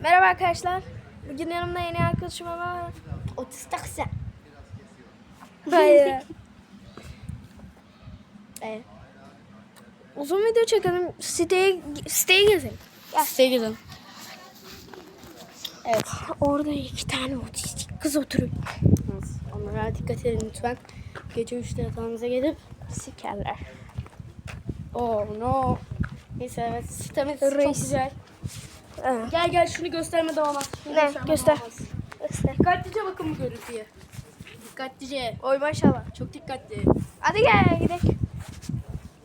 Merhaba arkadaşlar. Bugün yanımda yeni arkadaşım var. Otistik sen. Hayır. evet. Uzun video çekelim. Siteye, siteye gezelim. Siteye gidin. Evet. Orada iki tane otistik kız oturuyor. Onlara dikkat edin lütfen. Gece 3'te yatağınıza gelip Sikerler. oh no. Neyse evet sitemiz çok Reis. güzel. Evet. Gel gel şunu göstermeden olmaz. Şunu Ne? Göster. olmaz. Göster. Dikkatlice bakın bu görüntüye. Dikkatlice. Oy maşallah. Çok dikkatli. Hadi gel gidelim.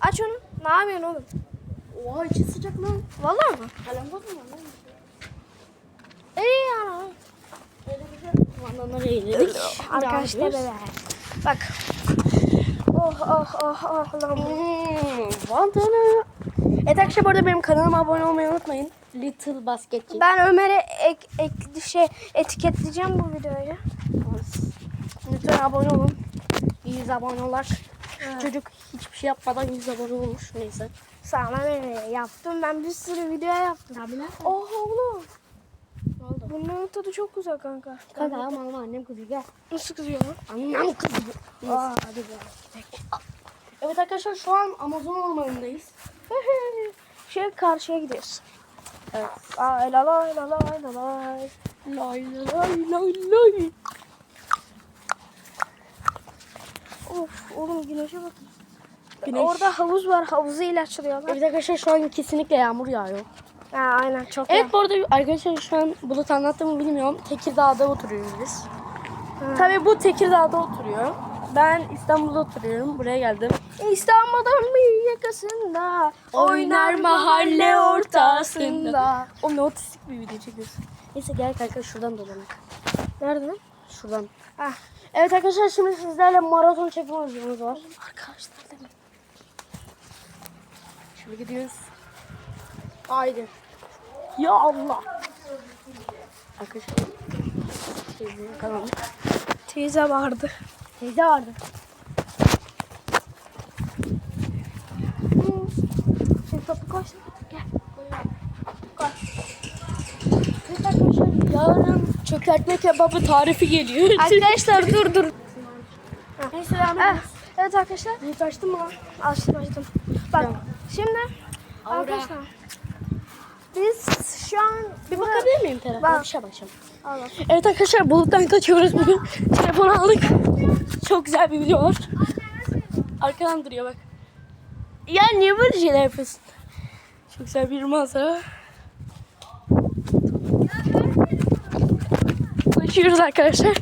Aç onu. Ne yapıyorsun oğlum? Oha içi sıcak lan. Vallahi mı? Kalem bozma lan. İyi ana. Vandanları eğledik. Arkadaşlar evet. Bak. Oh oh oh oh lan. Hmm, Vandana. Evet arkadaşlar bu arada benim kanalıma abone olmayı unutmayın. Little Basketçi. Ben Ömer'e ek, ek, şey etiketleyeceğim bu videoyu. Lütfen abone olun. 100 abone olar. Çocuk hiçbir şey yapmadan 100 abone olmuş. Neyse. Sana ne yaptım ben bir sürü video yaptım. Abi ne? Oh oğlum. Ne oldu? Bunun tadı çok güzel kanka. Kanka ama ama annem kızıyor gel. Nasıl kızıyor lan? Annem kızıyor. Aa, hadi be. Evet arkadaşlar şu an Amazon ormanındayız. şey karşıya gidiyoruz. Evet. Ay la la la la la la. Lay lay lay lay. Of oğlum güneşe bak. Güneş. Orada havuz var. Havuzu ile açılıyorlar. Evet arkadaşlar şu an kesinlikle yağmur yağıyor. Ha, aynen çok Evet bu arada arkadaşlar şu an Bulut anlattı mı bilmiyorum. Tekirdağ'da oturuyoruz biz. Tabii bu Tekirdağ'da oturuyor. Ben İstanbul'da oturuyorum. Buraya geldim. İstanbul'un yakasında Oynar mahalle ortasında. O ne otistik bir video çekiyorsun. Neyse gel kanka şuradan dolanalım. Nerede lan? Şuradan. Ah. Evet arkadaşlar şimdi sizlerle maraton çekme videomuz var. Arkadaşlar demek. Şimdi gidiyoruz. Haydi. Ya Allah. Arkadaşlar. Teyze vardı. Teyze vardı. Şimdi topu koş. Gel. Evet arkadaşlar yarın çökertme kebabı tarifi geliyor. Arkadaşlar dur dur. Neyse devam edelim. evet arkadaşlar. Yiğit açtın mı lan? Açtım açtım. Bak Tamam. şimdi Aura. arkadaşlar biz şu an Bir bakabilir miyim telefona? Bak. Bir şey bakacağım. Al bak. Evet arkadaşlar buluttan kaçıyoruz bugün. Telefonu aldık. Çok güzel bir video var. Arkadan duruyor bak. Ya niye böyle şeyler yapıyorsun? Çok güzel bir manzara. Kaçıyoruz arkadaşlar.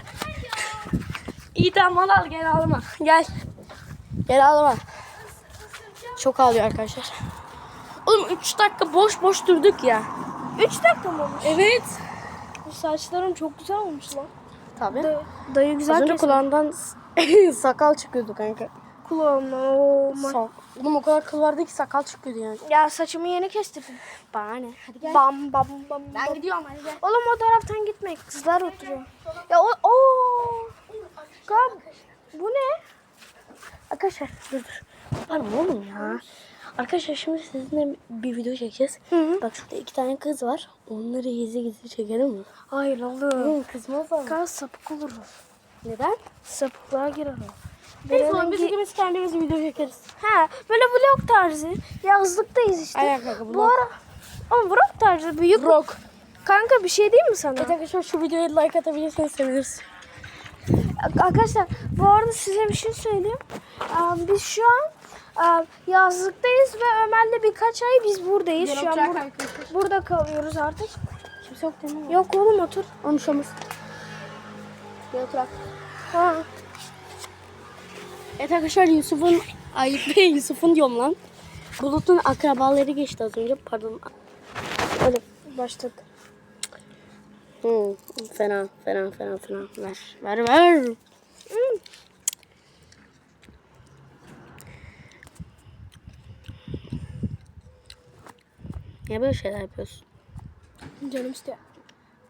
İyi tamam al al gel ağlama. Gel. Gel ağlama. Çok ağlıyor arkadaşlar. Oğlum 3 dakika boş boş durduk ya. 3 dakika mı olmuş? Evet. Bu saçlarım çok güzel olmuş lan. Tabii. Da- dayı güzel Az önce kesmiş. kulağından sakal çıkıyordu kanka. Kulağımdan. Oo, ma- Sak. Oğlum o kadar kıl vardı ki sakal çıkıyordu yani. ya saçımı yeni kestirdim. Bana ne? Hadi gel. Bam bam bam. Ben bam. gidiyorum hadi gel. Oğlum o taraftan gitme. Kızlar oturuyor. Ya o o. Kab bu ne? Arkadaşlar dur dur. Pardon oğlum ya. Arkadaşlar şimdi sizinle bir video çekeceğiz. Hı hı. Bak şurada iki tane kız var. Onları gizli gizli çekelim mi? Hayır oğlum. Oğlum kızmaz ama. Kaz sapık olur. o. Neden? Sapıklığa girer o. Neyse oğlum biz ikimiz kendimiz video çekeriz. Ha böyle vlog tarzı. Yazlıktayız işte. Aynen kanka, Bu vlog. ara ama vlog tarzı büyük. Vlog. Kanka bir şey değil mi sana? Evet arkadaşlar şu videoya like atabilirseniz seviniriz. Arkadaşlar bu arada size bir şey söyleyeyim. Biz şu an yazlıktayız ve Ömer'le birkaç ay biz buradayız. Şu an bur- burada kalıyoruz artık. Kimse yok değil mi? Yok oğlum otur. Konuşamaz. Gel oturak. Ha. Evet arkadaşlar Yusuf'un ay Yusuf'un diyorum lan. Bulut'un akrabaları geçti az önce. Pardon. Öyle başladık. Hmm, fena fena fena fena. Ver ver ver. Hmm. Niye böyle şeyler yapıyorsun? Canım istiyor.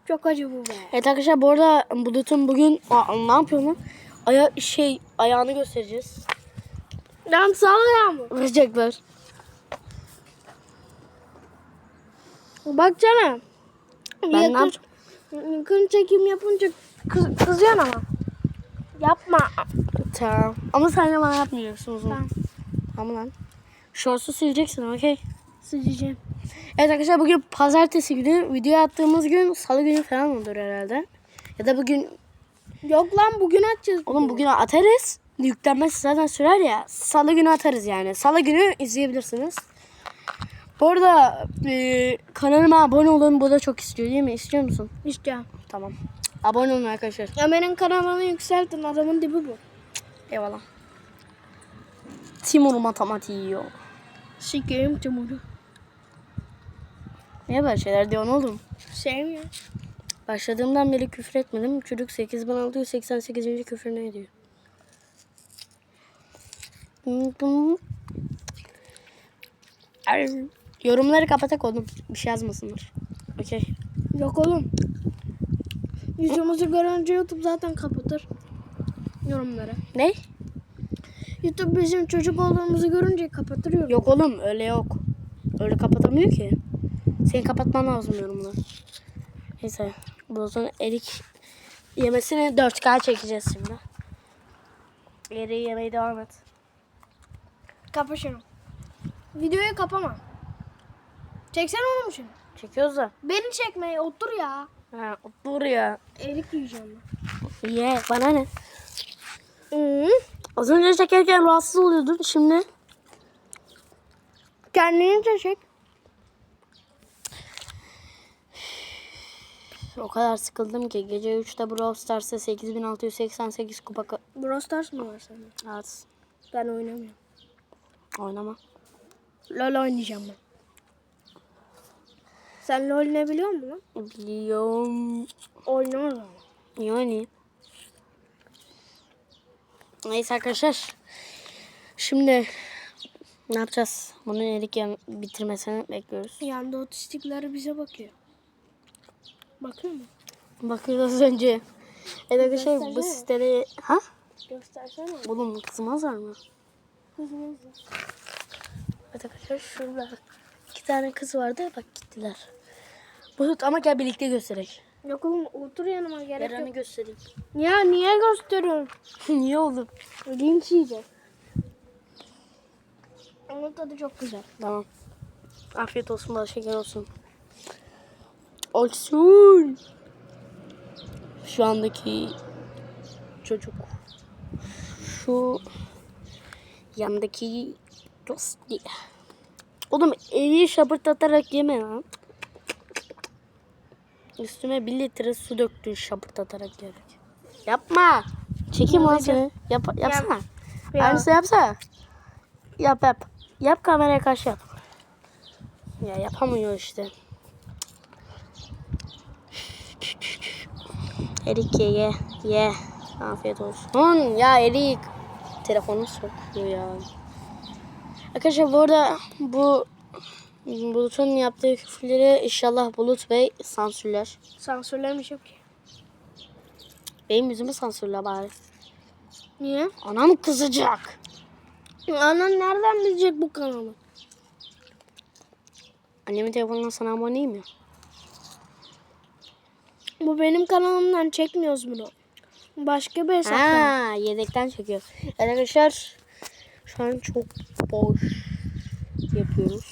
Çok acı bu be. Evet arkadaşlar bu arada Bulut'un bugün Aa, ne yapıyor lan? Aya şey ayağını göstereceğiz. Lan sağ mı? Vuracaklar. Bak canım. Ben ne Yakın- yapacağım? Yakın çekim yapınca kız, kızıyorsun ama. Yapma. Tamam. Ama sen de bana yapmayacaksın o zaman. Tamam. Tamam lan. Şorsu sileceksin okey. Sileceğim. Evet arkadaşlar bugün pazartesi günü. Video attığımız gün salı günü falan olur herhalde. Ya da bugün Yok lan bugün açacağız. oğlum bugün atarız. Yüklenmesi zaten sürer ya. Salı günü atarız yani. Salı günü izleyebilirsiniz. Bu arada e, kanalıma abone olun. Bu da çok istiyor değil mi? İstiyor musun? İstiyorum. Tamam. Abone olun arkadaşlar. Ömer'in kanalını yükseltin. Adamın dibi bu. Eyvallah. Timur matematiği yiyor. Sikeyim Timur'u. Niye böyle şeyler diyorsun oğlum? Sevmiyor. Başladığımdan beri küfür etmedim. Çocuk 8688. küfrünü ediyor. Yorumları kapatak oğlum. Bir şey yazmasınlar. Okey. Yok oğlum. Yüzümüzü görünce YouTube zaten kapatır. Yorumları. Ne? YouTube bizim çocuk olduğumuzu görünce kapatır yorum. Yok oğlum öyle yok. Öyle kapatamıyor ki. Senin kapatman lazım yorumları. Neyse. Bu zaman erik yemesini 4K çekeceğiz şimdi. Eriği yemeye devam et. Kapa şunu. Videoyu kapama. Çeksene oğlum şunu. Çekiyoruz da. Beni çekmeye otur ya. Ha, dur ya. Erik yiyeceğim ben. Ye bana ne? Hı. Az önce çekerken rahatsız oluyordun. Şimdi Kendini de çek. O kadar sıkıldım ki gece 3'te Brawl Stars'ta 8688 kupa Brawl Stars mı var sende? Evet. Ben oynamıyorum. Oynama. LOL oynayacağım ben. Sen LOL ne biliyor musun? Biliyorum. Oyna o zaman. Yani. Neyse arkadaşlar. Şimdi ne yapacağız? Bunun erik bitirmesini bekliyoruz. Yanda otistikler bize bakıyor. Bakıyor mu? Bakıyoruz önce. Evet arkadaşlar bu Göstersene. sitede... Ha? Göstersene. Oğlum kızmazlar mı? Kızımız Evet arkadaşlar şurada iki tane kız vardı bak gittiler. Bulut ama gel birlikte gösterek. Yok oğlum otur yanıma gerek Yaranı yok. göstereyim. Ya niye gösteriyorsun? Niye oğlum? Linç yiyeceğiz. Onun tadı çok güzel. Tamam. Afiyet olsun bal şeker olsun. Olsun. Şu andaki çocuk. Şu yandaki dosti. Oğlum eli şapırtatarak yeme lan. Üstüme bir litre su döktün şapırtatarak yerek. Yapma. Çekeyim lan seni. Yap, yapsana. Ya. Aynısını yapsana. Yap yap. Yap kameraya karşı yap. Ya yapamıyor işte. Erik ye ye ye. Afiyet olsun. Ya Erik. Telefonu sokuyor ya. Arkadaşlar bu arada bu Bulut'un yaptığı küfürleri inşallah Bulut Bey sansürler. Sansürlemiş yok ki. Benim yüzümü sansürle bari. Niye? Anam kızacak. Anan nereden bilecek bu kanalı? Annemin telefonundan sana aboneyim ya. Bu benim kanalımdan çekmiyoruz bunu. Başka bir hesaptan. Ha, yedekten çekiyor. Arkadaşlar şu an çok boş yapıyoruz.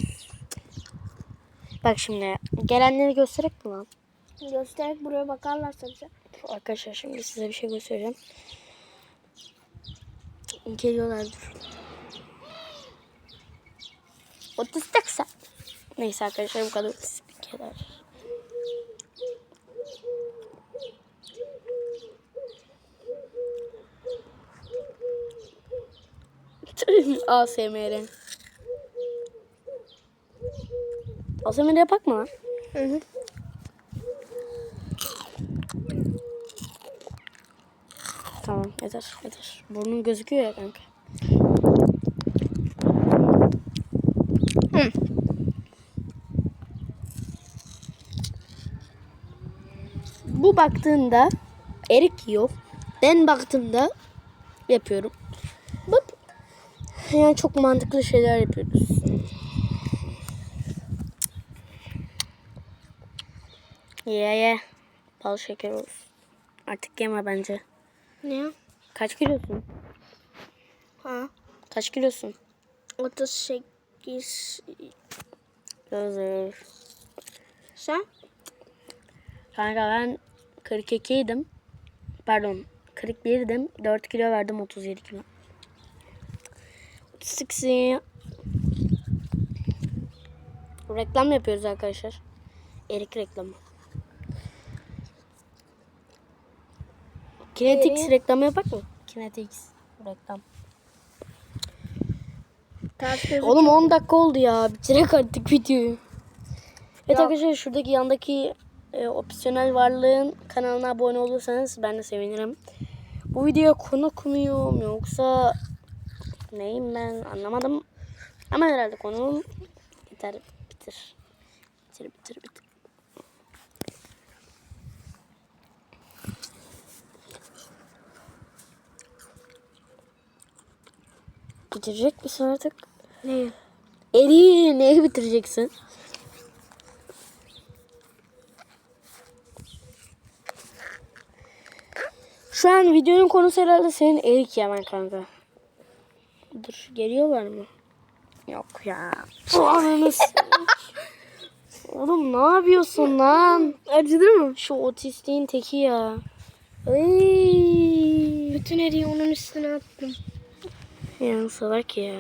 Bak şimdi gelenleri gösterek mi lan? Göstererek buraya bakarlarsa bize. Arkadaşlar şimdi size bir şey göstereceğim. Geliyorlar dur. Otistikse. Neyse arkadaşlar bu kadar otistik kadar. ASMR. ASMR yapak mı lan? Hı hı. Tamam yeter yeter. Burnun gözüküyor ya kanka. Hı. Bu baktığında erik yiyor. Ben baktığımda yapıyorum. Yani çok mantıklı şeyler yapıyoruz. Ye ye. Bal şeker olsun. Artık yeme bence. Ne? Kaç kilosun? Ha. Kaç kilosun? 38. Gözür. Sen? Kanka ben 42 idim. Pardon 41 idim. 4 kilo verdim 37 kilo. 36. Reklam yapıyoruz arkadaşlar. Erik reklamı. Kinetics reklamı yapak mı? Kinetics reklam. Oğlum 10 dakika oldu ya. Bitirek artık videoyu. Evet Ya- arkadaşlar şuradaki yandaki e, opsiyonel varlığın kanalına abone olursanız ben de sevinirim. Bu videoya konuk muyum yoksa neyim ben anlamadım. Ama herhalde konuğum biter bitir. Bitir bitir bitir. Bitirecek misin artık? Ne? Eri neyi bitireceksin? Şu an videonun konusu herhalde senin erik yemen kanka. Geliyorlar mı? Yok ya. Ananı Oğlum ne yapıyorsun lan? Acıdı mı? Şu otistiğin teki ya. Ay. Bütün eriği onun üstüne attım. Ya salak ya.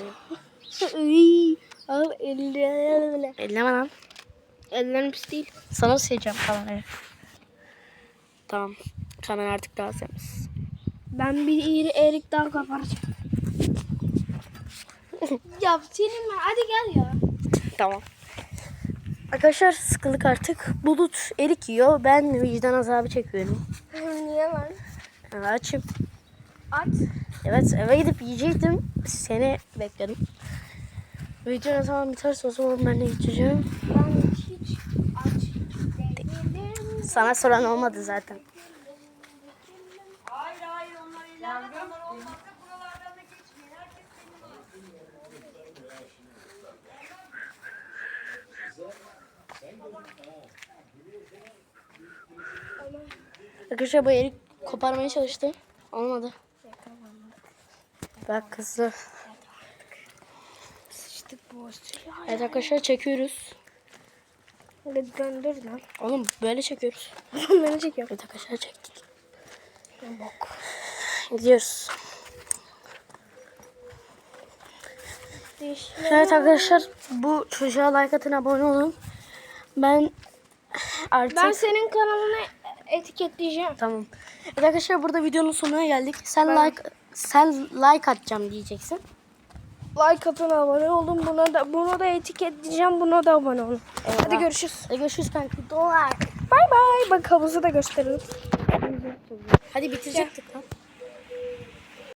Iy. Al elle. Elleme lan. Ellerin pis değil. Sana sileceğim kamerayı. Tamam. Kamera artık daha temiz. Ben bir iri erik daha koparacağım. Ya senin ben. Hadi gel ya. Tamam. Arkadaşlar sıkıldık artık. Bulut erik yiyor. Ben vicdan azabı çekiyorum. Niye lan? Yani açım. Aç. Evet eve gidip yiyecektim. Seni bekledim. Ne zaman biterse o zaman ben de gideceğim. Ben hiç aç değilim. Sana soran olmadı zaten. Arkadaşlar bu erik koparmaya çalıştı. Olmadı. Bak kızı. Sıçtık ya. Evet arkadaşlar çekiyoruz. Hadi döndür lan. Oğlum böyle çekiyoruz. Beni çekiyorum. Evet arkadaşlar çektik. Bok. Gidiyoruz. Evet arkadaşlar bu çocuğa like atın abone olun. Ben artık Ben senin kanalını etiketleyeceğim. tamam. Evet arkadaşlar burada videonun sonuna geldik. Sen Ben- like sen like atacağım diyeceksin. Like atın abone olun. Buna da bunu da etiketleyeceğim. Buna da abone olun. Hadi görüşürüz. Hadi görüşürüz kanka. Dolar. Bay bay. Bak havuzu da gösterelim. Hadi bitirecektik lan.